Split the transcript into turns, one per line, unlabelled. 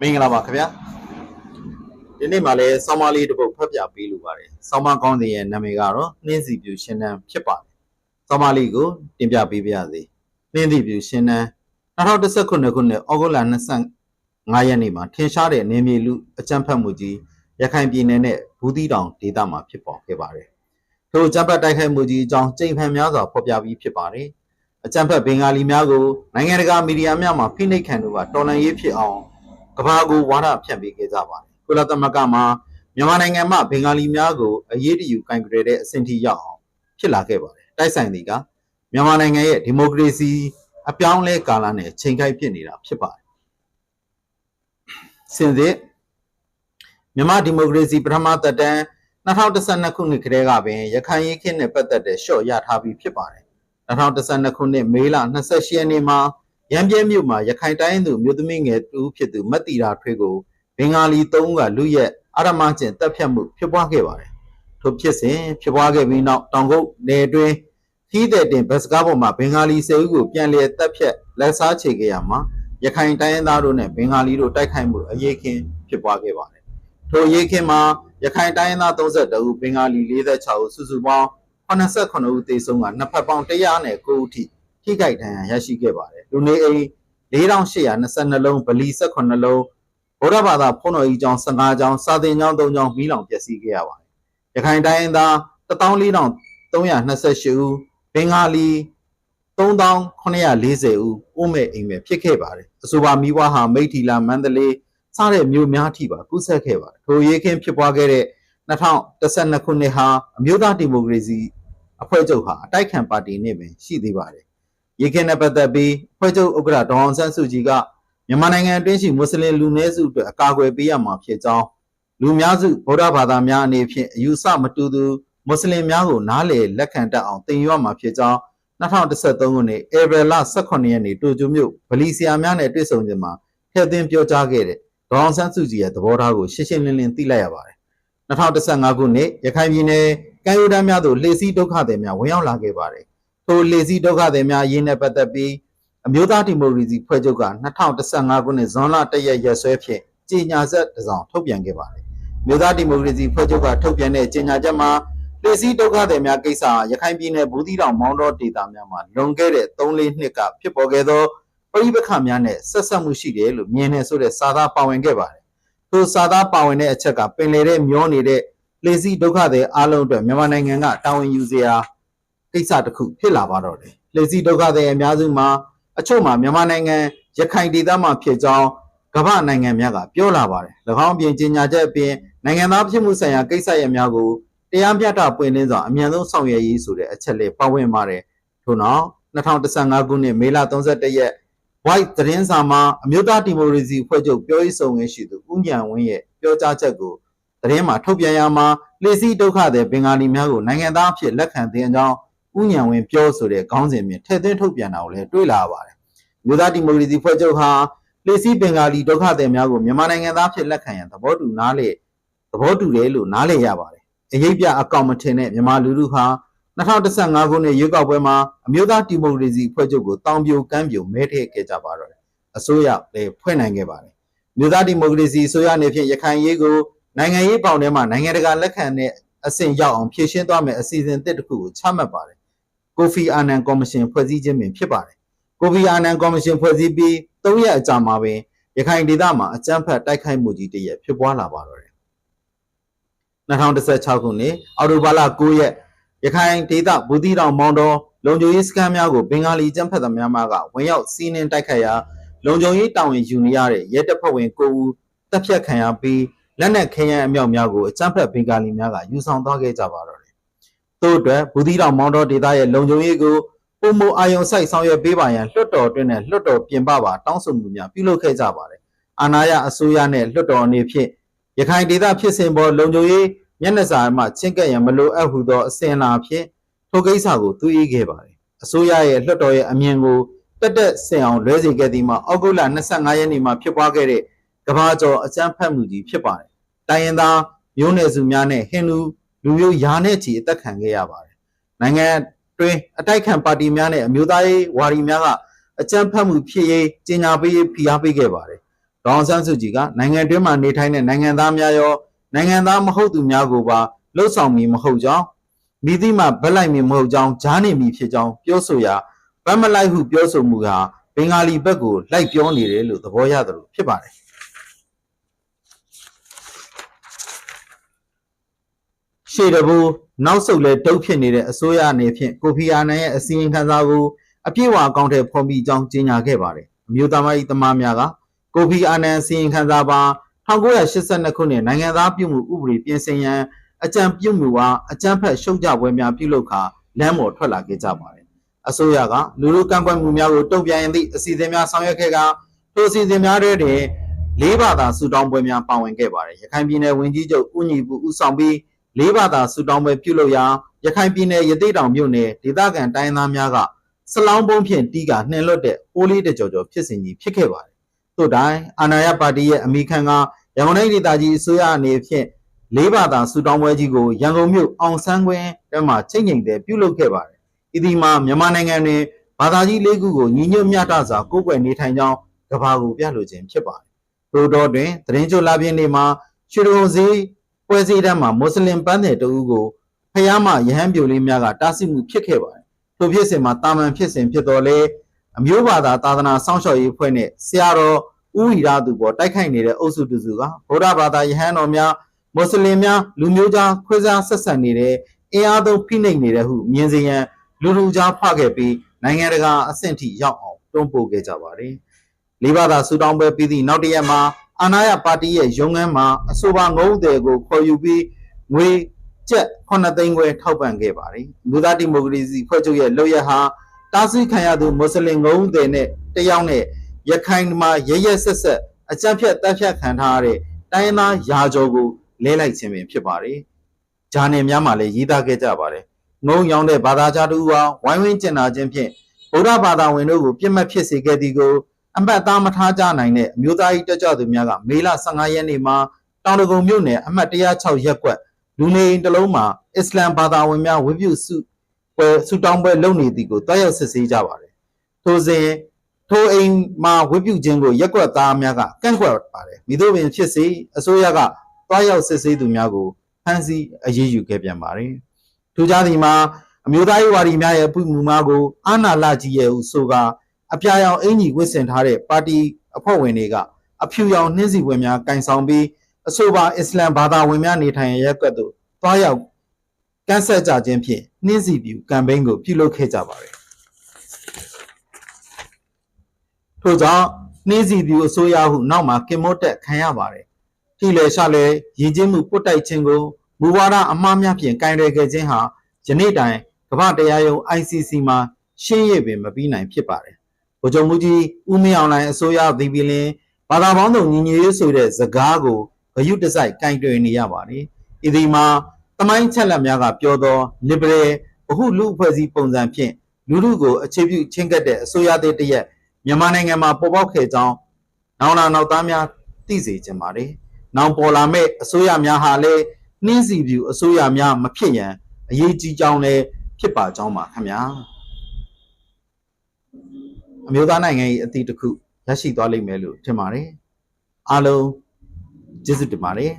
မင်္ဂလာပါခင်ဗျာဒီနေ့မှလည်းဆောင်းပါးလေးတစ်ပုဒ်ဖတ်ပြပေးလိုပါတယ်ဆောင်းပါးကောင်းတဲ့ရဲ့နာမည်ကတော့နှင်းစီပြူရှင်းတန်းဖြစ်ပါတယ်ဆောင်းပါးလေးကိုတင်ပြပေးပါရစေနှင်းစီပြူရှင်းတန်း2019ခုနှစ်ဩဂုတ်လ25ရက်နေ့မှာထင်ရှားတဲ့နေမြေလူအကြမ်းဖက်မှုကြီးရခိုင်ပြည်နယ်နဲ့ဘူးသီးတောင်ဒေသမှာဖြစ်ပေါ်ခဲ့ပါတယ်ထို့အကြမ်းဖက်တိုက်ခိုက်မှုကြီးအကြောင်းကြိမ်ဖန်များစွာဖော်ပြပြီးဖြစ်ပါတယ်အကြမ်းဖက်ဘင်္ဂါလီများကိုနိုင်ငံတကာမီဒီယာများမှာဖိနှိပ်ခံတို့ကတော်လှန်ရေးဖြစ်အောင် ကဘာကိုဝါဒဖြန့်ပေးခဲ့ကြပါတယ်ကုလသမဂ္ဂမှာမြန်မာနိုင်ငံမှာဘင်္ဂါလီများကိုအရေးတယူကင်ကြရတဲ့အဆင့်ထိရောက်အောင်ဖြစ်လာခဲ့ပါတယ်တိုက်ဆိုင်တွေကမြန်မာနိုင်ငံရဲ့ဒီမိုကရေစီအပြောင်းလဲကာလနဲ့ချိန်ကိုက်ဖြစ်နေတာဖြစ်ပါတယ်စင်စစ်မြန်မာဒီမိုကရေစီပထမသက်တမ်း2012ခုနှစ်ကတည်းကပင်ရခိုင်ရေးခင်းနဲ့ပတ်သက်တဲ့ရှော့ရထားပြီးဖြစ်ပါတယ်2012ခုနှစ်မေလ28ရက်နေ့မှာ ရန်ပြဲမြို့မှာရခိုင်တိုင်းသူမြို့သမီးငယ်တူဖြစ်သူမတ်တီရာထွေးကိုဘင်္ဂါလီ၃ဦးကလူရက်အာရမကျင်တပ်ဖြတ်မှုဖြစ်ပွားခဲ့ပါတယ်။ထို့ဖြစ်စဉ်ဖြစ်ပွားခဲ့ပြီးနောက်တောင်ကုတ်နယ်အတွင်းခီးတဲ့တင်ဘတ်စကားပေါ်မှာဘင်္ဂါလီ၁၀ဦးကိုပြန်လည်တပ်ဖြတ်လက်စားချေခဲ့ရမှာရခိုင်တိုင်းရင်းသားတို့နဲ့ဘင်္ဂါလီတို့တိုက်ခိုက်မှုအရေးခင်းဖြစ်ပွားခဲ့ပါတယ်။ထိုအရေးခင်းမှာရခိုင်တိုင်းရင်းသား32ဦးဘင်္ဂါလီ46ဦးစုစုပေါင်း89ဦးသေဆုံးကနှစ်ဖက်ပေါင်း109ဦးထိ ထိခိုက်ဒဏ်ရာရရှိခဲ့ပါတယ်လူနေအိမ်4822လုံးဗလီ18လုံးဗုဒ္ဓဘာသာဖုန်းတော်ကြီးကျောင်း15ကျောင်းစာသင်ကျောင်း3ကျောင်းမီးလောင်ပျက်စီးခဲ့ရပါတယ်ရခိုင်တိုင်းသား14328ဦးဘင်္ဂါလီ3940ဦးအိုးမဲ့အိမ်မဲ့ဖြစ်ခဲ့ပါတယ်အဆိုပါမိဘဟာမိထီလာမန္တလေးစတဲ့မြို့များထိပါကူးဆက်ခဲ့ပါတယ်ထိုရေးခင်းဖြစ်ပွားခဲ့တဲ့2012ခုနှစ်ဟာအမျိုးသားဒီမိုကရေစီအဖွဲ့ချုပ်ဟာအတိုက်ခံပါတီနဲ့ပင်ရှိသေးပါတယ် ရေခင်းနဲ့ပတ်သက်ပြီးအဖွဲ့ချုပ်ဥက္ကဋ္ဌဒေါအောင်ဆန်းစုကြည်ကမြန်မာနိုင်ငံအတွင်းရှိမွတ်စလင်လူနည်းစုအတွက်အကာအကွယ်ပေးရမှာဖြစ်ကြောင်းလူများစုဗုဒ္ဓဘာသာများအနေဖြင့်အယူဆမတူသူမွတ်စလင်များကိုနားလေလက်ခံတတ်အောင်တင်ယူရမှာဖြစ်ကြောင်း2013ခုနှစ်ဧပြီလ18ရက်နေ့တိုကျိုမြို့ဗလီဆီယာများနဲ့တွေ့ဆုံခြင်းမှာထည့်သွင်းပြောကြားခဲ့တဲ့ဒေါအောင်ဆန်းစုကြည်ရဲ့သဘောထားကိုရှင်းရှင်းလင်းလင်းသိလိုက်ရပါတယ်2015ခုနှစ်ရခိုင်ပြည်နယ်ကမ်းရိုးတန်းများသို့လှေစီးဒုက္ခသည်များဝင်ရောက်လာခဲ့ပါတယ် ထိုလှေစီးဒုက္ခသည်များအရေးနဲ့ပတ်သက်ပြီးအမျိုးသားဒီမိုကရေစီဖွဲ့ချုပ်က2015ခုနှစ်ဇွန်လ1ရက်ရက်စွဲဖြင့်ကြေညာချက်တစ်စောင်ထုတ်ပြန်ခဲ့ပါတယ်။မြို့သားဒီမိုကရေစီဖွဲ့ချုပ်ကထုတ်ပြန်တဲ့ကြေညာချက်မှာလှေစီးဒုက္ခသည်များကိစ္စဟာရခိုင်ပြည်နယ်ဘူးသီးတောင်မောင်းတော်ဒေသများမှာလွန်ခဲ့တဲ့3-4နှစ်ကဖြစ်ပေါ်ခဲ့သောပြည်ပခါများနဲ့ဆက်ဆက်မှုရှိတယ်လို့မြင်နေဆိုတဲ့စာသားပါဝင်ခဲ့ပါတယ်။ထိုစာသားပါဝင်တဲ့အချက်ကပင်လေတဲ့မျောနေတဲ့လှေစီးဒုက္ခသည်အားလုံးအတွက်မြန်မာနိုင်ငံကတာဝန်ယူစရာ ကိစ္စတစ်ခုဖြစ်လာပါတော့တယ်။လှေစီးဒုက္ခသည်အများစုမှာအချို့မှာမြန်မာနိုင်ငံရခိုင်ဒေသမှာဖြစ်ကြောင်းကမ္ဘာနိုင်ငံများကပြောလာပါတယ်။၎င်းပြင်ကြေညာချက်အပြင်နိုင်ငံသားဖြစ်မှုဆိုင်ရာကိစ္စရပ်များကိုတရားမျှတပွင့်လင်းစွာအမြန်ဆုံးဆောင်ရွက်ရေးဆိုတဲ့အချက်လေးပါဝင်ပါတယ်။ထို့နောက်2015ခုနှစ်မေလ31ရက် White သတင်းစာမှာအမျိုးသားဒီမိုကရေစီဖွဲ့ချုပ်ပြောရေးဆိုခွင့်ရှိသူဦးညံဝင်းရဲ့ပြောကြားချက်ကိုသတင်းမှာထုတ်ပြန်ရမှာလေစီဒုက္ခတဲ့ဘင်္ဂါလီများကိုနိုင်ငံသားအဖြစ်လက်ခံတဲ့အကြောင်း ဥညံဝင်းပြောဆိုတဲ့ခေါင်းစဉ်ဖြင့်ထည့်သွင်းထုတ်ပြန်တာကိုလည်းတွေ့လာရပါတယ်။မြို့သားဒီမိုကရေစီဖွဲ့ချုပ်ဟာလေစီဘင်္ဂါလီဒုက္ခသည်များကိုမြန်မာနိုင်ငံသားဖြစ်လက်ခံရန်သဘောတူနားလေသဘောတူတယ်လို့နားလည်ရပါတယ်။အရေးပြအကောင့်မထင်တဲ့မြန်မာလူထုဟာ2015ခုနှစ်ရွေးကောက်ပွဲမှာအမျိုးသားဒီမိုကရေစီဖွဲ့ချုပ်ကိုတောင်ပြိုကမ်းပြိုမဲထည့်ခဲ့ကြပါတော့တယ်။အစိုးရလည်းဖွဲ့နိုင်ခဲ့ပါတယ်။မြို့သားဒီမိုကရေစီအစိုးရအနေဖြင့်ရခိုင်ရေးကိုနိုင်ငံရေးပေါင်ထဲမှာနိုင်ငံတကာလက်ခံတဲ့အဆင့်ရောက်အောင်ဖြည့်ရှင်းသွားမယ်အစီအစဉ်တစ်တစ်ခုကိုချမှတ်ပါတယ်။ ကိုဖီအာနန်ကော်မရှင်ဖွဲ့စည်းခြင်းပင်ဖြစ်ပါတယ်။ကိုဖီအာနန်ကော်မရှင်ဖွဲ့စည်းပြီး၃ရက်အကြာမှာပင်ရခိုင်ဒေသမှာအကြမ်းဖက်တိုက်ခိုက်မှုကြီးတစ်ရက်ဖြစ်ပွားလာပါတော့တယ်။2016ခုနှစ်အောက်တိုဘာလ9ရက်ရခိုင်ဒေသဘူတီတောင်မောင်တော်လုံခြုံရေးစခန်းများကိုဘင်္ဂါလီကျန်းဖက်သမားများကဝင်ရောက်စီးနင်းတိုက်ခတ်ရာလုံခြုံရေးတာဝန်ယူနေရတဲ့ရဲတပ်ဖွဲ့ဝင်9ဦးတပ်ဖြတ်ခံရပြီးလက်နက်ခဲယမ်းအမြောက်များကိုအကြမ်းဖက်ဘင်္ဂါလီများကယူဆောင်သွားခဲ့ကြပါတော့ တယ်။သို့အတွက်ဘူတီတောင်မောင်တော်ဒေသရဲ့လုံခြုံရေးကိုပုံမအာယုံဆိုင်ဆောင်ရွက်ပေးပါရန်လွှတ်တော်တွင်နဲ့လွှတ်တော်ပြင်ပပါတောင်းဆိုမှုများပြုလုပ်ခဲ့ကြပါတယ်။အာဏာရအစိုးရနဲ့လွှတ်တော်အနေဖြင့်ရခိုင်ဒေသဖြစ်စဉ်ပေါ်လုံခြုံရေးမျက်နှာစာမှချင်းကပ်ရန်မလိုအပ်ဟုသောအစဉ်အလာဖြင့်ထိုကိစ္စကိုသူအေးခဲ့ပါတယ်။အစိုးရရဲ့လွှတ်တော်ရဲ့အမြင်ကိုတက်တက်ဆင်အောင်လွဲစေခဲ့သည်မှာအောက်တိုဘာ25ရက်နေ့မှာဖြစ်ပွားခဲ့တဲ့ကဘာကျော်အကြမ်းဖက်မှုကြီးဖြစ်ပါတယ်။တိုင်းရင်းသားမျိုးနွယ်စုများနဲ့ဟိန္ဒူ လူမျိုးယာနဲ့ချီအသက်ခံခဲ့ရပါတယ်။နိုင်ငံတွင်အတိုက်ခံပါတီများနဲ့အမျိုးသားရေးဝါဒီများကအကြမ်းဖက်မှုဖြစ်ရေးကြီးညာပေးရေးဖိအားပေးခဲ့ပါတယ်။ဒေါအောင်ဆန်းစုကြည်ကနိုင်ငံတွင်းမှာနေထိုင်တဲ့နိုင်ငံသားများရောနိုင်ငံသားမဟုတ်သူများကိုပါလှုပ်ဆောင်မည်မဟုတ်ကြောင်းမိသည့်မှဗက်လိုက်မည်မဟုတ်ကြောင်းဂျားနေမည်ဖြစ်ကြောင်းပြောဆိုရာဗတ်မလိုက်ဟုပြောဆိုမှုဟာဘင်္ဂါလီဘက်ကိုလိုက်ပြောနေတယ်လို့သဘောရတယ်လို့ဖြစ်ပါတယ် ရှေ့တဘူနောက်ဆုတ်လဲတုတ်ဖြစ်နေတဲ့အစိုးရအနေဖြင့်ကိုဖီအာနန်ရဲ့အစီရင်ခံစာကိုအပြည့်အဝအကောင့်ထဲဖော်ပြီးကြောင်းကြေညာခဲ့ပါတယ်အမျိုးသားမကြီးတမများကကိုဖီအာနန်စီရင်ခံစာပါ1982ခုနှစ်နိုင်ငံသားပြုမှုဥပဒေပြင်ဆင်ရန်အကြံပြုမှုအားအကြံဖက်ရှုံကြပွဲများပြုလုပ်ခါလမ်းပေါ်ထွက်လာခဲ့ကြပါတယ်။အစိုးရကလူလူကန့်ကွက်မှုများကိုတုံ့ပြန်ရသည့်အစီအစဉ်များဆောင်ရွက်ခဲ့ကထိုအစီအစဉ်များထဲတွင်လေးဘာသာဆူတောင်းပွဲများပါဝင်ခဲ့ပါတယ်။ရခိုင်ပြည်နယ်ဝန်ကြီးချုပ်ဦးညီပူဦးဆောင်ပြီး လေးဘာသာဆူတောင်းပွဲပြုလုပ်ရာရခိုင်ပြည်နယ်ရသေးတောင်မြို့နယ်ဒေသခံတိုင်းရင်းသားများကစလောင်းပုံးဖြင့်တီးကနှင်လွတ်တဲ့ဟိုးလေးတကြော်ကြော်ဖြစ်စဉ်ကြီးဖြစ်ခဲ့ပါတယ်။သို့တိုင်းအာဏာရပါတီရဲ့အမိခံကရန်ကုန်တိုင်းဒေသကြီးအစိုးရအနေဖြင့်လေးဘာသာဆူတောင်းပွဲကြီးကိုရန်ကုန်မြို့အောင်ဆန်းကွင်းထဲမှာချိန်ချိန်တဲ့ပြုလုပ်ခဲ့ပါတယ်။ဤဒီမှာမြန်မာနိုင်ငံတွင်ဘာသာကြီးလေးခုကိုညီညွတ်မျှတစွာကိုးကွယ်နေထိုင်ကြောင်းကဘာကိုပြလိုခြင်းဖြစ်ပါတယ်။ထို့တော့တွင်သတင်းကြိုလာပြင်းနေမှာရွှေဒဂုံစည်း ပွဲစည်းတန်းမှာမွတ်စလင်ပန်းတဲ့တဦးကိုဖျားမရဟန်းပြိုလေးများကတားဆီးမှုဖြစ်ခဲ့ပါတယ်။ထိုဖြစ်စဉ်မှာတာမန်ဖြစ်စဉ်ဖြစ်တော်လဲအမျိုးဘာသာသာသနာစောင့်ရှောက်ရေးအဖွဲ့နဲ့ဆရာတော်ဦးဝီရသူပေါ်တိုက်ခိုက်နေတဲ့အုပ်စုတူစုကဗုဒ္ဓဘာသာယဟန်တော်များမွတ်စလင်များလူမျိုးကြားခွဲခြားဆက်ဆံနေတဲ့အင်အားသုံးဖိနှိပ်နေတဲ့ဟုမြင်စေရန်လူလူကြားဖခဲ့ပြီးနိုင်ငံတကာအဆင့်ထိရောက်အောင်တွန်းပို့ခဲ့ကြပါတယ်။လေးဘာသာဆူတောင်းပွဲပြီးသည့်နောက်တစ်ရက်မှာ အာနာယပါတီရဲ့ရုံးခန်းမှာအဆိုပါငုံးတယ်ကိုခေါ်ယူပြီးငွေကျပ်9သိန်းခွဲထောက်ပံ့ခဲ့ပါတယ်။လူသားဒီမိုကရေစီဖွဲ့ချုပ်ရဲ့လုပ်ရဟာတားဆီးခံရသူမွတ်စလင်ငုံးတဲ့နဲ့တယောက်နဲ့ရခိုင်မှာရရဆက်ဆက်အကြမ်းဖက်တပ်ဖြတ်ခံထားရတဲ့တိုင်းရင်းသားယာကျော်ကိုလဲလိုက်ခြင်းပင်ဖြစ်ပါတယ်။ဂျာနယ်များမှာလည်းရေးသားခဲ့ကြပါတယ်။ငုံရောင်းတဲ့ဘာသာခြားတူဟာဝိုင်းဝန်းကျင်နာခြင်းဖြင့်ဗုဒ္ဓဘာသာဝင်တို့ကိုပြစ်မှတ်ဖြစ်စေခဲ့သည်ကို အမှတ်သားမထားကြနိုင်တဲ့အမျိုးသားရေးတက်ကြွသူများကမေလ15ရက်နေ့မှာတောင်တကုံမြို့နယ်အမှတ်106ရပ်ကွက်လူနေအိမ်တစ်လုံးမှာအစ္စလမ်ဘာသာဝင်များဝိပုစုပွဲဆူတောင်းပွဲလုပ်နေသည်ကိုတွားရောက်စစ်ဆေးကြပါတယ်။ထိုစဉ်ထိုအိမ်မှာဝတ်ပြုခြင်းကိုရက်ကွက်သားများကကန့်ကွက်ပါတယ်။မိတို့ပင်ဖြစ်စေအစိုးရကတွားရောက်စစ်ဆေးသူများကိုဖမ်းဆီးအရေးယူခဲ့ပြန်ပါတယ်။ထိုကြားသည်မှာအမျိုးသားရေးဝါဒီများရဲ့ပြုမှုများကိုအာဏာလကြီးရဲ့ဟုဆိုကာ အပြာရောင်အင်ကြီးဝတ်ဆင်ထားတဲ့ပါတီအဖွဲ့ဝင်တွေကအဖြူရောင်နှင်းစီပွဲများကင်ဆောင်ပြီးအဆိုပါအစ္စလမ်ဘာသာဝင်များနေထိုင်ရာရက်ကွက်သို့တွားရောက်ကန့်ဆက်ကြခြင်းဖြင့်နှင်းစီပြူကမ်ပိန်းကိုပြုလုပ်ခဲ့ကြပါတယ်။ထို့ကြောင့်နှင်းစီပြူအစိုးရဟုနောက်မှာကင်မို့တက်ခံရပါတယ်။ထိလေရှာလေရည်ကျင်းမှုပုတ်တိုက်ခြင်းကိုမူဝါဒအမှားများဖြင့်ကင်ရယ်ခဲ့ခြင်းဟာယနေ့တိုင်ကမ္ဘာတရားရုံး ICC မှာရှင်းရပင်မပြီးနိုင်ဖြစ်ပါတယ်။ ဗိုလ်ချုပ်မူကြီးဦးမင်းအောင်လှိုင်အစိုးရသည်ပင်လင်ဘာသာပေါင်းစုံညီညွတ်ရေးဆိုတဲ့စကားကိုဂယုတစိုက်ကင်တွယ်နေရပါတယ်။ဤဒီမှာတမိုင်းချက်လက်များကပြောသော liberal ဗဟုလူအဖွဲ့အစည်းပုံစံဖြင့်လူလူကိုအခြေပြုချင်းကပ်တဲ့အစိုးရသစ်တစ်ရက်မြန်မာနိုင်ငံမှာပေါ်ပေါက်ခဲ့ကြောင်းနောင်လာနောက်သားများသိစေချင်ပါတယ်။နောင်ပေါ်လာမဲ့အစိုးရများဟာလည်းနှင်းစီပြူအစိုးရများမဖြစ်ရန်အရေးကြီးကြောင်းလည်းဖြစ်ပါကြောင်းပါခင်ဗျာ။ အမျိုးသားနိုင်ငံ၏အသည့်တစ်ခုရရှိသွားလိမ့်မယ်လို့ထင်ပါတယ်။အားလုံးကျေးဇူးတင်ပါတယ်